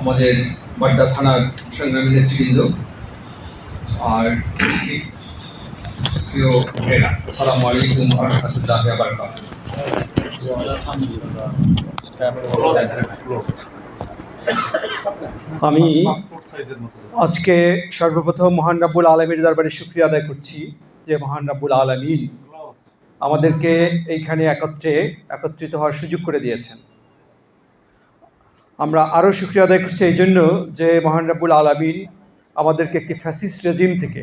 আমাদের বাড্ডা থানার সংগ্রামী নেতৃবৃন্দ আর প্রিয় আসসালামু আলাইকুম রহমতুল্লাহ বারকাত আমি আজকে সর্বপ্রথম মহান রাব্বুল আলমীর দরবারে শুক্রিয়া আদায় করছি যে মহান রাব্বুল আলমিন আমাদেরকে এইখানে একত্রে একত্রিত হওয়ার সুযোগ করে দিয়েছেন। আমরা আরও শুক্রিয়া আদায় করছি এই জন্য যে মহান রাব্বুল আলমিন আমাদেরকে একটি ফ্যাসিস্ট রেজিম থেকে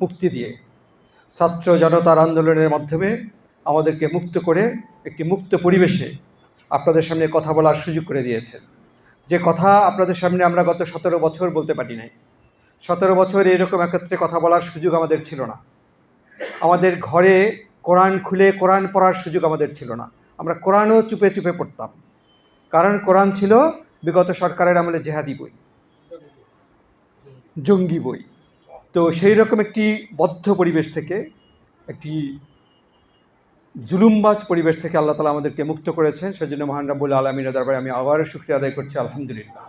মুক্তি দিয়ে ছাত্র জনতার আন্দোলনের মাধ্যমে আমাদেরকে মুক্ত করে একটি মুক্ত পরিবেশে আপনাদের সামনে কথা বলার সুযোগ করে দিয়েছেন যে কথা আপনাদের সামনে আমরা গত সতেরো বছর বলতে পারি নাই। সতেরো বছর এরকম একত্রে কথা বলার সুযোগ আমাদের ছিল না। আমাদের ঘরে কোরআন খুলে কোরআন পড়ার সুযোগ আমাদের ছিল না। আমরা কোরআনও চুপে চুপে পড়তাম। কারণ কোরআন ছিল বিগত সরকারের আমলে জেহাদি বই, জঙ্গি বই। তো সেই রকম একটি বদ্ধ পরিবেশ থেকে, একটি জুলুমবাজ পরিবেশ থেকে আল্লাহ তালা আমাদেরকে মুক্ত করেছেন। সেজন্য মহান রাব্বুল আলমিনের দরবারে আমি আবারও শুক্রিয়া আদায় করছি, আলহামদুলিল্লাহ।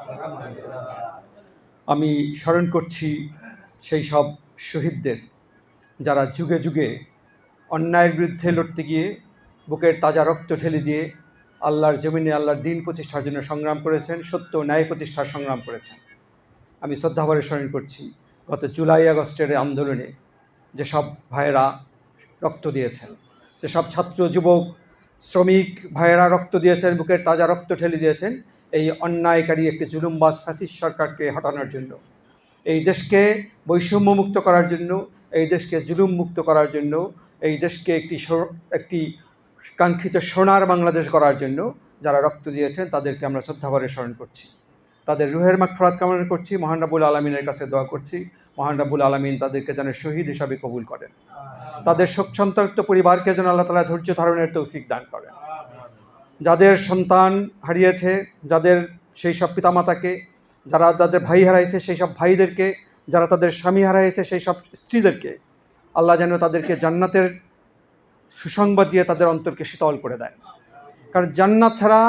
আমি স্মরণ করছি সেই সব শহীদদের যারা যুগে যুগে অন্যায়ের বিরুদ্ধে লড়তে গিয়ে বুকের তাজা রক্ত ঠেলে দিয়ে আল্লাহর জমিনে আল্লাহর দিন প্রতিষ্ঠার জন্য সংগ্রাম করেছেন, সত্য ন্যায় প্রতিষ্ঠার সংগ্রাম করেছেন। আমি শ্রদ্ধাভরে স্মরণ করছি, গত জুলাই আগস্টের আন্দোলনে যেসব ভাইয়েরা রক্ত দিয়েছেন যেসব ছাত্র, যুবক, শ্রমিক ভাইয়েরা রক্ত দিয়েছেন, বুকের তাজা রক্ত ঠেলে দিয়েছেন, এই অন্যায়কারী একটি জুলুমবাজ ফ্যাসিস্ট সরকারকে হটানোর জন্য। এই দেশকে বৈষম্য মুক্ত করার জন্য, এই দেশকে জুলুম মুক্ত করার জন্য, এই দেশকে একটি একটি কাঙ্ক্ষিত সোনার বাংলাদেশ করার জন্য যারা রক্ত দিয়েছেন, তাদেরকে আমরা শ্রদ্ধাভরে স্মরণ করছি। তাদের রুহের মাগফরাত কামনা করছি, মহান রাবুল আলমিনের কাছে দোয়া করছি, মহান রাবুল আলমিন তাদেরকে যেন শহীদ হিসাবে কবুল করেন। তাদের শোক সন্তপ্ত পরিবারকে যেন আল্লাহ তালা ধৈর্য ধারণের তৌফিক দান করেন। যাদের সন্তান হারিয়েছে, যাদের সেই সব পিতামাতাকে, যারা তাদের ভাই হারাইছে, সেই সব ভাইদেরকে, যারা তাদের স্বামী হারাইছে, সেই সব স্ত্রীদেরকে, আল্লাহ যেন তাদেরকে জান্নাতের সুসংবাদ দিয়ে তাদের অন্তরকে শীতল করে দেয়। কারণ জান্নাত ছাড়া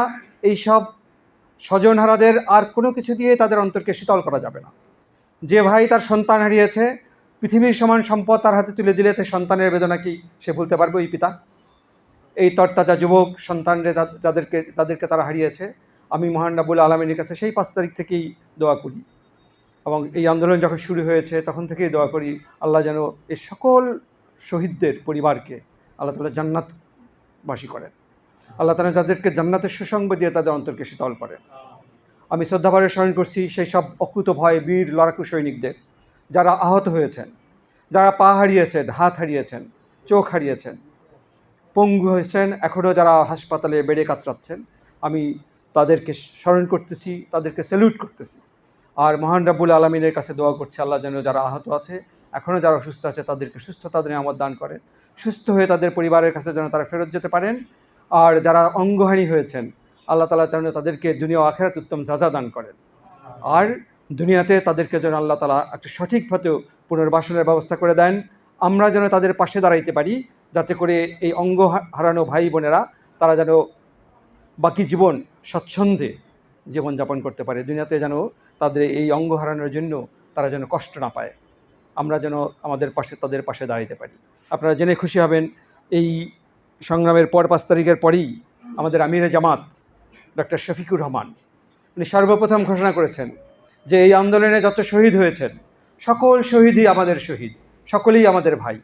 এই সব স্বজনহারাদের আর কোনো কিছু দিয়ে তাদের অন্তরকে শীতল করা যাবে না। যে ভাই তার সন্তান হারিয়েছে, পৃথিবীর সমান সম্পদ তার হাতে তুলে দিলে তার সন্তানের বেদনা কি সে ভুলতে পারবে ওই পিতা? এই তরতাজা যুবক সন্তানরে যাদেরকে তাদেরকে তারা হারিয়েছে, আমি মহান রাবুল আলমিনের কাছে সেই পাঁচ তারিখ থেকেই দোয়া করি। এবং এই আন্দোলন যখন শুরু হয়েছে, তখন থেকেই দোয়া করি, আল্লাহ যেন এই সকল শহীদদের পরিবারকে আল্লাহ তালা জান্নাতবাসী করেন। আল্লাহ তালা যাদেরকে জান্নাতের সুসংবাদ দিয়ে তাদের অন্তরকে শীতল করেন আমি শ্রদ্ধাভরে স্মরণ করছি সেই সব অকুত ভয়, বীর, লড়াকু সৈনিকদের, যারা আহত হয়েছেন, যারা পা হারিয়েছেন, হাত হারিয়েছেন, চোখ হারিয়েছেন, পঙ্গু হয়েছেন, এখনও যারা হাসপাতালে বেড়ে কাতরাচ্ছেন, আমি তাদেরকে স্মরণ করতেছি, তাদেরকে স্যালুট করতেছি। আর মহান রাব্বুল আলমিনের কাছে দোয়া করছি, আল্লাহ যেন যারা আহত আছে, এখনও যারা অসুস্থ আছে, তাদেরকে সুস্থতা দিনে আমার দান করেন। সুস্থ হয়ে তাদের পরিবারের কাছে যেন তারা ফেরত যেতে পারেন। আর যারা অঙ্গহানি হয়েছেন, আল্লাহ তালা যেন তাদেরকে দুনিয়া আখেরাত উত্তম যাজা দান করেন। আর দুনিয়াতে তাদেরকে যেন আল্লাহ তালা একটা সঠিকভাবে পুনর্বাসনের ব্যবস্থা করে দেন। আমরা যেন তাদের পাশে দাঁড়াইতে পারি, যাতে করে এই অঙ্গ হারানো ভাই বোনেরা, তারা যেন বাকি জীবন স্বচ্ছন্দে জীবনযাপন করতে পারে। দুনিয়াতে যেন তাদের এই অঙ্গ হারানোর জন্য তারা যেন কষ্ট না পায়। আমরা যেন আমাদের পাশে, তাদের পাশে দাঁড়াইতে পারি। আপনারা জেনে খুশি হবেন, এই সংগ্রামের পর পাঁচ তারিখের পরেই আমাদের আমিরে জামাত, ডক্টর শফিকুর রহমান, উনি সর্বপ্রথম ঘোষণা করেছেন যে এই আন্দোলনে যত শহীদ হয়েছেন, সকল শহীদই আমাদের শহীদ, সকলেই আমাদের ভাই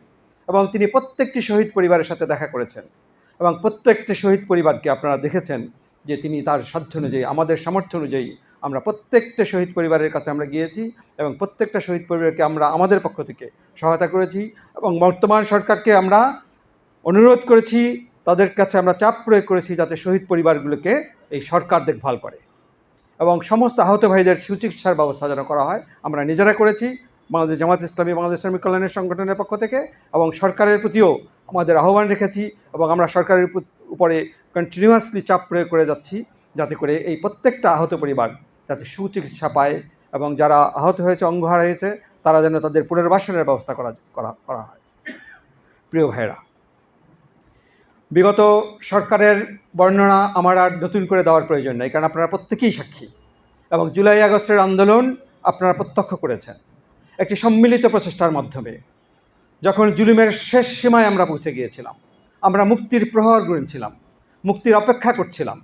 এবং তিনি প্রত্যেকটি শহীদ পরিবারের সাথে দেখা করেছেন এবং প্রত্যেকটি শহীদ পরিবারকে আপনারা দেখেছেন যে তিনি তার সাধ্য অনুযায়ী, আমাদের সামর্থ্য অনুযায়ী আমরা প্রত্যেকটা শহীদ পরিবারের কাছে আমরা গিয়েছি এবং প্রত্যেকটা শহীদ পরিবারকে আমরা আমাদের পক্ষ থেকে সহায়তা করেছি এবং বর্তমান সরকারকে আমরা অনুরোধ করেছি, তাদের কাছে আমরা চাপ প্রয়োগ করেছি যাতে শহীদ পরিবারগুলোকে এই সরকার দেখভাল করে এবং সমস্ত আহত ভাইদের সুচিকিৎসার ব্যবস্থা যেন করা হয়। আমরা নিজেরা করেছি, বাংলাদেশ জামাত ইসলামী, বাংলাদেশ শ্রমিক কল্যাণের সংগঠনের পক্ষ থেকে এবং সরকারের প্রতিও আমাদের আহ্বান রেখেছি এবং আমরা সরকারের উপরে কন্টিনিউয়াসলি চাপ প্রয়োগ করে যাচ্ছি যাতে করে এই প্রত্যেকটা আহত পরিবার যাতে সুচিকিৎসা পায় এবং যারা আহত হয়েছে অঙ্গ হারিয়েছে তারা যেন তাদের পুনর্বাসনের ব্যবস্থা করা করা হয়। প্রিয় ভাইরা বিগত সরকারের বর্ণনা আমার আর নতুন করে দেওয়ার প্রয়োজন নেই, কারণ আপনারা প্রত্যেকেই সাক্ষী এবং জুলাই আগস্টের আন্দোলন আপনারা প্রত্যক্ষ করেছেন। একটি সম্মিলিত প্রচেষ্টার মাধ্যমে, যখন জুলুমের শেষ সীমায় আমরা পৌঁছে গিয়েছিলাম, আমরা মুক্তির প্রহর গুনছিলাম, মুক্তির অপেক্ষা করছিলাম,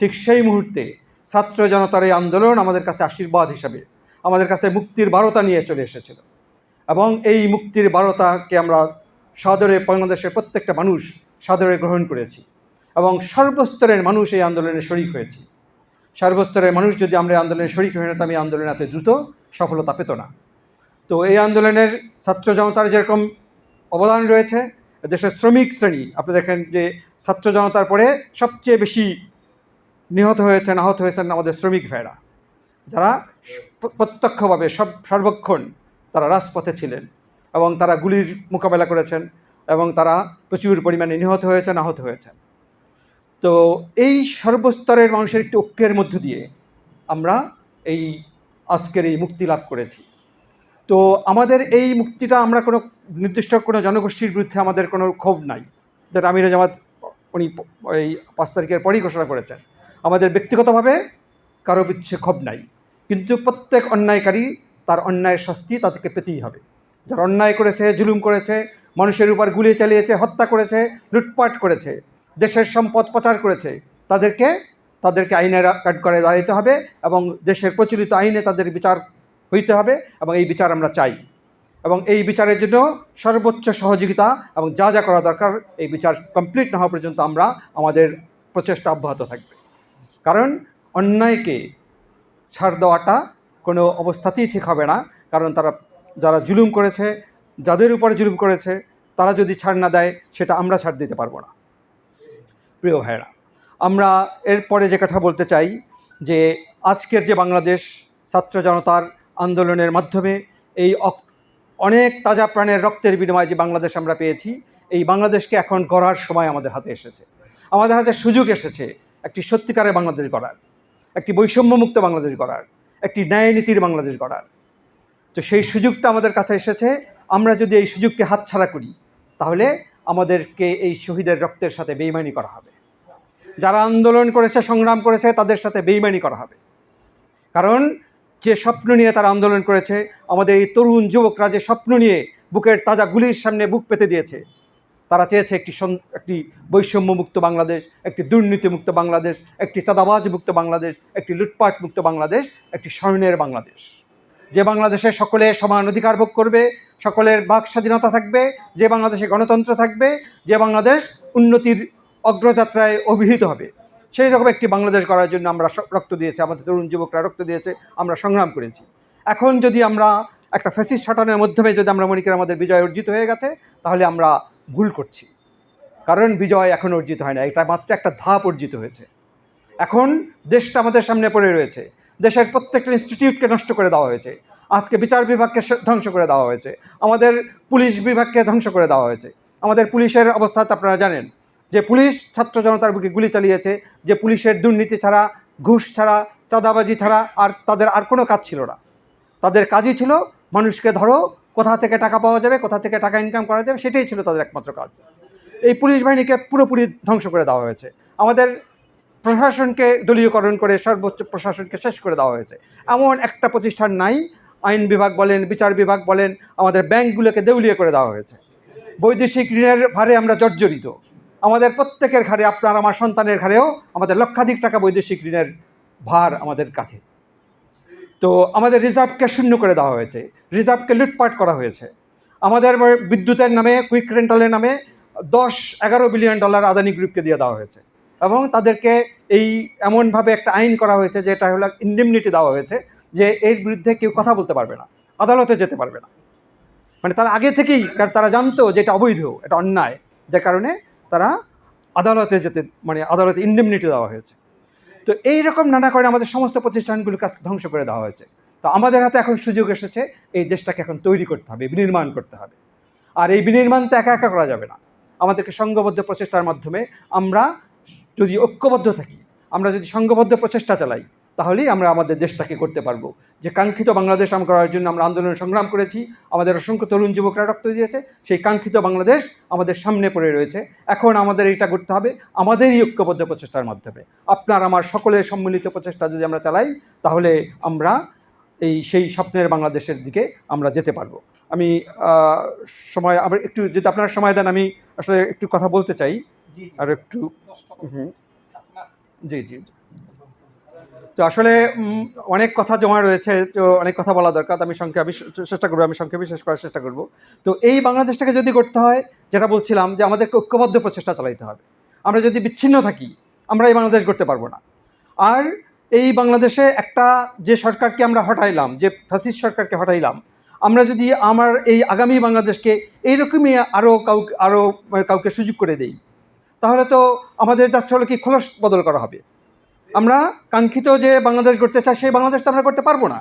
ঠিক সেই মুহূর্তে ছাত্র জনতার এই আন্দোলন আমাদের কাছে আশীর্বাদ হিসাবে, আমাদের কাছে মুক্তির বারতা নিয়ে চলে এসেছিল। এবং এই মুক্তির বারতাকে আমরা সাদরে বাংলাদেশের প্রত্যেকটা মানুষ সাদরে গ্রহণ করেছি এবং সর্বস্তরের মানুষ এই আন্দোলনে শরিক হয়েছি। সর্বস্তরের মানুষ যদি আমরা আন্দোলনে শরিক হয়ে নিতাম এই আন্দোলন এত দ্রুত সফলতা পেত না। তো এই আন্দোলনের ছাত্র জনতার যেরকম অবদান রয়েছে দেশের শ্রমিক শ্রেণি, আপনি দেখেন যে ছাত্র জনতার পরে সবচেয়ে বেশি নিহত হয়েছেন, আহত হয়েছেন আমাদের শ্রমিক ভাইরা যারা প্রত্যক্ষভাবে সব, সর্বক্ষণ তারা রাজপথে ছিলেন এবং তারা গুলির মোকাবেলা করেছেন এবং তারা প্রচুর পরিমাণে নিহত হয়েছেন, আহত হয়েছেন। তো এই সর্বস্তরের মানুষের একটি ঐক্যের মধ্য দিয়ে আমরা এই আজকের এই মুক্তি লাভ করেছি। তো আমাদের এই মুক্তিটা আমরা কোনো নির্দিষ্ট কোনো জনগোষ্ঠীর বিরুদ্ধে আমাদের কোনো ক্ষোভ নাই। যেটা আমির জামাত, উনি এই পাঁচ তারিখের পরেই ঘোষণা করেছেন। আমাদের ব্যক্তিগতভাবে কারও পিছিয়ে ক্ষোভ নাই। কিন্তু প্রত্যেক অন্যায়কারী তার অন্যায়ের শাস্তি তাদেরকে পেতেই হবে। যারা অন্যায় করেছে, জুলুম করেছে, মানুষের উপর গুলি চালিয়েছে, হত্যা করেছে, লুটপাট করেছে, দেশের সম্পদ পাচার করেছে, তাদেরকে তাদেরকে আইনের করে দাঁড়াইতে হবে এবং দেশের প্রচলিত আইনে তাদের বিচার হইতে হবে এবং এই বিচার আমরা চাই। এবং এই বিচারের জন্য সর্বোচ্চ সহযোগিতা এবং যা যা করা দরকার, এই বিচার কমপ্লিট না হওয়া পর্যন্ত আমরা আমাদের প্রচেষ্টা অব্যাহত থাকবে। কারণ অন্যায়কে ছাড় দেওয়াটা কোনো অবস্থাতেই ঠিক হবে না। কারণ তারা, যারা জুলুম করেছে, যাদের উপরে জুলুম করেছে, তারা যদি ছাড় না দেয়, সেটা আমরা ছাড় দিতে পারব না। প্রিয় ভাইরা আমরা এরপরে যে কথা বলতে চাই, যে আজকের যে বাংলাদেশ ছাত্র জনতার আন্দোলনের মাধ্যমে এই অনেক তাজা প্রাণের রক্তের বিনিময়ে যে বাংলাদেশ আমরা পেয়েছি, এই বাংলাদেশকে এখন গড়ার সময় আমাদের হাতে এসেছে। আমাদের হাতে সুযোগ এসেছে একটি সত্যিকারের বাংলাদেশ গড়ার, একটি বৈষম্যমুক্ত বাংলাদেশ গড়ার, একটি ন্যায় নীতির বাংলাদেশ গড়ার। তো সেই সুযোগটা আমাদের কাছে এসেছে, আমরা যদি এই সুযোগকে হাতছাড়া করি, তাহলে আমাদেরকে এই শহীদের রক্তের সাথে বেইমানি করা হবে। যারা আন্দোলন করেছে, সংগ্রাম করেছে, তাদের সাথে বেইমানি করা হবে। কারণ যে স্বপ্ন নিয়ে তারা আন্দোলন করেছে, আমাদের এই তরুণ যুবকরা যে স্বপ্ন নিয়ে বুকের তাজা গুলির সামনে বুক পেতে দিয়েছে তারা চেয়েছে একটি একটি বৈষম্যমুক্ত বাংলাদেশ, একটি দুর্নীতিমুক্ত বাংলাদেশ, একটি চাঁদাবাজ মুক্ত বাংলাদেশ, একটি লুটপাট মুক্ত বাংলাদেশ, একটি স্বর্ণের বাংলাদেশ। যে বাংলাদেশে সকলে সমান অধিকার ভোগ করবে, সকলের বাক স্বাধীনতা থাকবে, যে বাংলাদেশে গণতন্ত্র থাকবে, যে বাংলাদেশ উন্নতির অগ্রযাত্রায় অভিহিত হবে। সেই রকম একটি বাংলাদেশ গড়ার জন্য আমরা রক্ত দিয়েছি, আমাদের তরুণ যুবকরা রক্ত দিয়েছে, আমরা সংগ্রাম করেছি। এখন যদি আমরা একটা ফ্যাসিস ছাটানোর মাধ্যমে যদি আমরা মনে করি আমাদের বিজয় অর্জিত হয়ে গেছে, তাহলে আমরা ভুল করছি। কারণ বিজয় এখন অর্জিত হয় না এটা মাত্র একটা ধাপ অর্জিত হয়েছে। এখন দেশটা আমাদের সামনে পড়ে রয়েছে। দেশের প্রত্যেকটা ইনস্টিটিউটকে নষ্ট করে দেওয়া হয়েছে। আজকে বিচার বিভাগকে ধ্বংস করে দেওয়া হয়েছে। আমাদের পুলিশ বিভাগকে ধ্বংস করে দেওয়া হয়েছে। আমাদের পুলিশের অবস্থা তো আপনারা জানেন, যে পুলিশ ছাত্র জনতার বুকে গুলি চালিয়েছে, যে পুলিশের দুর্নীতি ছাড়া, ঘুষ ছাড়া, চাঁদাবাজি ছাড়া আর তাদের আর কোনো কাজ ছিল না। তাদের কাজই ছিল, মানুষকে ধরো কোথা থেকে টাকা পাওয়া যাবে, কোথা থেকে টাকা ইনকাম করা যাবে, সেটাই ছিল তাদের একমাত্র কাজ। এই পুলিশ বাহিনীকে পুরোপুরি ধ্বংস করে দেওয়া হয়েছে। আমাদের প্রশাসনকে দলীয়করণ করে সর্বোচ্চ প্রশাসনকে শেষ করে দেওয়া হয়েছে। এমন একটা প্রতিষ্ঠান নাই, আইন বিভাগ বলেন, বিচার বিভাগ বলেন, আমাদের ব্যাংকগুলোকে দেউলিয়ে করে দেওয়া হয়েছে। বৈদেশিক ঋণের ভারে আমরা জর্জরিত। আমাদের প্রত্যেকের ঘাড়ে, আপনার, আমার সন্তানের ঘাড়েও আমাদের লক্ষাধিক টাকা বৈদেশিক ঋণের ভার আমাদের কাছে। তো আমাদের রিজার্ভকে শূন্য করে দেওয়া হয়েছে। রিজার্ভকে লুটপাট করা হয়েছে। আমাদের বিদ্যুতের নামে, কুইক রেন্টালের নামে দশ এগারো বিলিয়ন ডলার আদানি গ্রুপকে দিয়ে দেওয়া হয়েছে এবং তাদেরকে এই এমনভাবে একটা আইন করা হয়েছে যে এটা হলো ইন্ডেমনিটি দেওয়া হয়েছে যে এর বিরুদ্ধে কেউ কথা বলতে পারবে না, আদালতে যেতে পারবে না। মানে তারা আগে থেকেই তারা জানতো যে এটা অবৈধ, এটা অন্যায়, যে কারণে তারা আদালতে যেতে মানে আদালতে ইন্ডেমনিটি দেওয়া হয়েছে। তো এই রকম নানা কারণে আমাদের সমস্ত প্রতিষ্ঠানগুলোর কাজ ধ্বংস করে দেওয়া হয়েছে। তো আমাদের হাতে এখন সুযোগ এসেছে, এই দেশটাকে এখন তৈরি করতে হবে, বিনির্মাণ করতে হবে। আর এই বিনির্মাণ তো একা একা করা যাবে না। আমাদেরকে সংঘবদ্ধ প্রচেষ্টার মাধ্যমে আমরা যদি ঐক্যবদ্ধ থাকি, আমরা যদি সংঘবদ্ধ প্রচেষ্টা চালাই তাহলেই আমরা আমাদের দেশটাকে করতে পারব। যে কাঙ্ক্ষিত বাংলাদেশ আমরা করার জন্য আমরা আন্দোলন সংগ্রাম করেছি আমাদের অসংখ্য তরুণ যুবকরা রক্ত দিয়েছে সেই কাঙ্ক্ষিত বাংলাদেশ আমাদের সামনে পড়ে রয়েছে। এখন আমাদের এটা করতে হবে আমাদেরই ঐক্যবদ্ধ প্রচেষ্টার মাধ্যমে। আপনার আমার সকলের সম্মিলিত প্রচেষ্টা যদি আমরা চালাই তাহলে আমরা এই সেই স্বপ্নের বাংলাদেশের দিকে আমরা যেতে পারব। আমি সময় আবার একটু যদি আপনারা সময় দেন আমি আসলে একটু কথা বলতে চাই। আর একটু হুম, জি জি জি। তো আসলে অনেক কথা জমা রয়েছে, তো অনেক কথা বলা দরকার আমি সংক্ষেপে আমি চেষ্টা করব, আমি সংক্ষেপে শেষ করার চেষ্টা করব। তো এই বাংলাদেশটাকে যদি করতে হয়, যেটা বলছিলাম যে আমাদেরকে ঐক্যবদ্ধ প্রচেষ্টা চালাইতে হবে। আমরা যদি বিচ্ছিন্ন থাকি, আমরা এই বাংলাদেশ করতে পারব না। আর এই বাংলাদেশে একটা যে সরকারকে আমরা হটাইলাম, যে ফাসিস সরকারকে হটাইলাম, আমরা যদি আমার এই আগামী বাংলাদেশকে এইরকমই আরও কাউকে আরও কাউকে সুযোগ করে দেই, তাহলে তো আমাদের যাচ্ছে হলো কি খোলস বদল করা হবে। আমরা কাঙ্ক্ষিত যে বাংলাদেশ গড়তে চাই, সেই বাংলাদেশ তো আমরা করতে পারব না।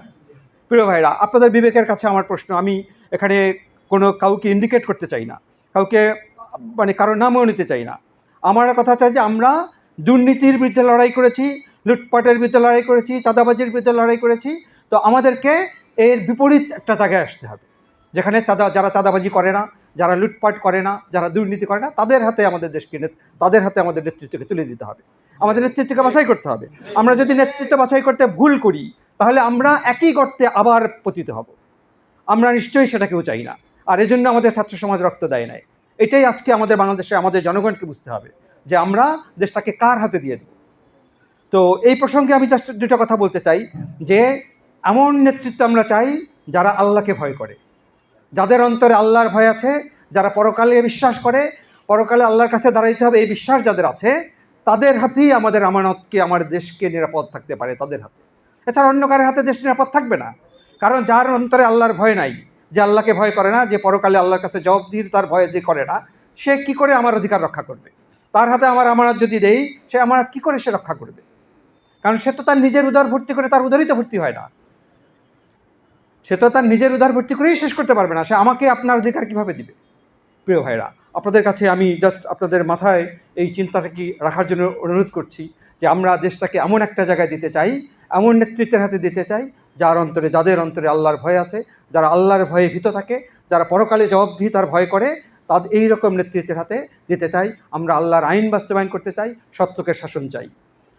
প্রিয় ভাইরা, আপনাদের বিবেকের কাছে আমার প্রশ্ন, আমি এখানে কোনো কাউকে ইন্ডিকেট করতে চাই না, কাউকে মানে কারোর নামও নিতে চাই না। আমার কথা চাই যে আমরা দুর্নীতির বিরুদ্ধে লড়াই করেছি, লুটপাটের বিরুদ্ধে লড়াই করেছি, চাঁদাবাজির বিরুদ্ধে লড়াই করেছি, তো আমাদেরকে এর বিপরীত একটা জায়গায় আসতে হবে, যেখানে চাঁদা, যারা চাঁদাবাজি করে না, যারা লুটপাট করে না, যারা দুর্নীতি করে না, তাদের হাতে আমাদের দেশকে তাদের হাতে আমাদের নেতৃত্বকে তুলে দিতে হবে। আমাদের নেতৃত্বকে বাছাই করতে হবে। আমরা যদি নেতৃত্ব বাছাই করতে ভুল করি, তাহলে আমরা একই গর্তে আবার পতিত হব। আমরা নিশ্চয়ই সেটা কেউ চাই না। আর এজন্য আমাদের ছাত্র সমাজ রক্ত দেয় নাই। এটাই আজকে আমাদের বাংলাদেশে আমাদের জনগণকে বুঝতে হবে যে আমরা দেশটাকে কার হাতে দিয়ে দেব। তো এই প্রসঙ্গে আমি জাস্ট দুটো কথা বলতে চাই যে, এমন নেতৃত্ব আমরা চাই যারা আল্লাহকে ভয় করে। যাদের অন্তরে আল্লাহর ভয় আছে, যারা পরকালে বিশ্বাস করে, পরকালে আল্লাহর কাছে দাঁড়াইতে হবে এই বিশ্বাস যাদের আছে তাদের হাতেই আমাদের আমানতকে আমার দেশকে নিরাপদ থাকতে পারে, তাদের হাতে। এছাড়া অন্য কারোর হাতে দেশ নিরাপদ থাকবে না। কারণ যার অন্তরে আল্লাহর ভয় নাই, যে আল্লাহকে ভয় করে না, যে পরকালে আল্লাহর কাছে জবাবদিহির তার ভয় যে করে না, সে কি করে আমার অধিকার রক্ষা করবে? তার হাতে আমার আমানত যদি দেই, সে আমার কি করে সে রক্ষা করবে? কারণ সে তো তার নিজের উদার ভর্তি করে, তার উদারিত ভর্তি হয় না। সে তো তার নিজের উদার ভর্তি করেই শেষ করতে পারবে না। সে আমাকে আপনার অধিকার কীভাবে দিবে? প্রিয় ভাইরা, আপনাদের কাছে আমি জাস্ট আপনাদের মাথায় এই চিন্তাটা কি রাখার জন্য অনুরোধ করছি যে আমরা দেশটাকে এমন একটা জায়গায় দিতে চাই, এমন নেতৃত্বের হাতে দিতে চাই, যার অন্তরে, যাদের অন্তরে আল্লাহর ভয় আছে, যারা আল্লাহর ভয়ে ভীত থাকে, যারা পরকালে জবাবদিহি তার ভয় করে তাদের এই রকম নেতৃত্বের হাতে দিতে চাই। আমরা আল্লাহর আইন বাস্তবায়ন করতে চাই, সত্যকে শাসন চাই।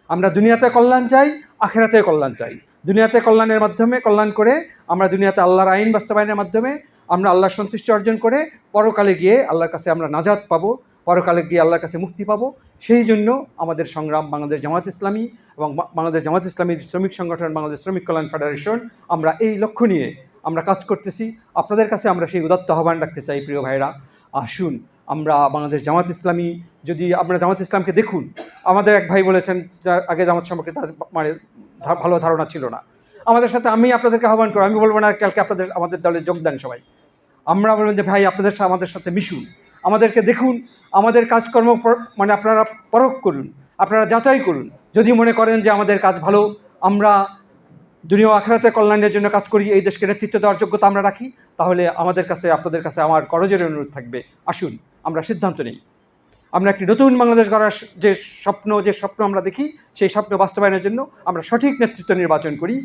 আমরা দুনিয়াতে কল্যাণ চাই আখেরাতে কল্যাণ চাই। দুনিয়াতে কল্যাণের মাধ্যমে কল্যাণ করে আমরা দুনিয়াতে আল্লাহর আইন বাস্তবায়নের মাধ্যমে আমরা আল্লাহর সন্তুষ্টি অর্জন করে পরকালে গিয়ে আল্লাহর কাছে আমরা নাজাদ পাবো, পরকালে গিয়ে আল্লাহর কাছে মুক্তি পাবো। সেই জন্য আমাদের সংগ্রাম বাংলাদেশ জামাত ইসলামী এবং বাংলাদেশ জামাত ইসলামীর শ্রমিক সংগঠন, বাংলাদেশ শ্রমিক কল্যাণ ফেডারেশন, আমরা এই লক্ষ্য নিয়ে আমরা কাজ করতেছি। আপনাদের কাছে আমরা সেই উদাত্ত আহ্বান রাখতে চাই, প্রিয় ভাইরা আসুন, আমরা বাংলাদেশ জামাত ইসলামী, যদি আমরা জামাত ইসলামকে দেখুন, আমাদের এক ভাই বলেছেন, যার আগে জামাত সম্পর্কে তার মানে ভালো ধারণা ছিল না। আমাদের সাথে আমি আপনাদেরকে আহ্বান করব। আমি বলব না, কালকে আপনাদের, আমাদের দলে যোগ দেন সবাই। আমরা বলবেন যে ভাই, আপনাদের আমাদের সাথে মিশুন। আমাদেরকে দেখুন, আমাদের কাজকর্ম মানে আপনারা পরখ করুন, আপনারা যাচাই করুন। যদি মনে করেন যে আমাদের কাজ ভালো, আমরা দুনিয়া ও আখেরাতে কল্যাণের জন্য কাজ করি, এই দেশকে নেতৃত্ব দেওয়ার যোগ্যতা আমরা রাখি, তাহলে আমাদের কাছে, আপনাদের কাছে আমার করজের অনুরোধ থাকবে। আসুন, আমরা সিদ্ধান্ত নিই। আমরা একটি নতুন বাংলাদেশ গড়ার যে স্বপ্ন যে স্বপ্ন আমরা দেখি, সেই স্বপ্ন বাস্তবায়নের জন্য আমরা সঠিক নেতৃত্ব নির্বাচন করি।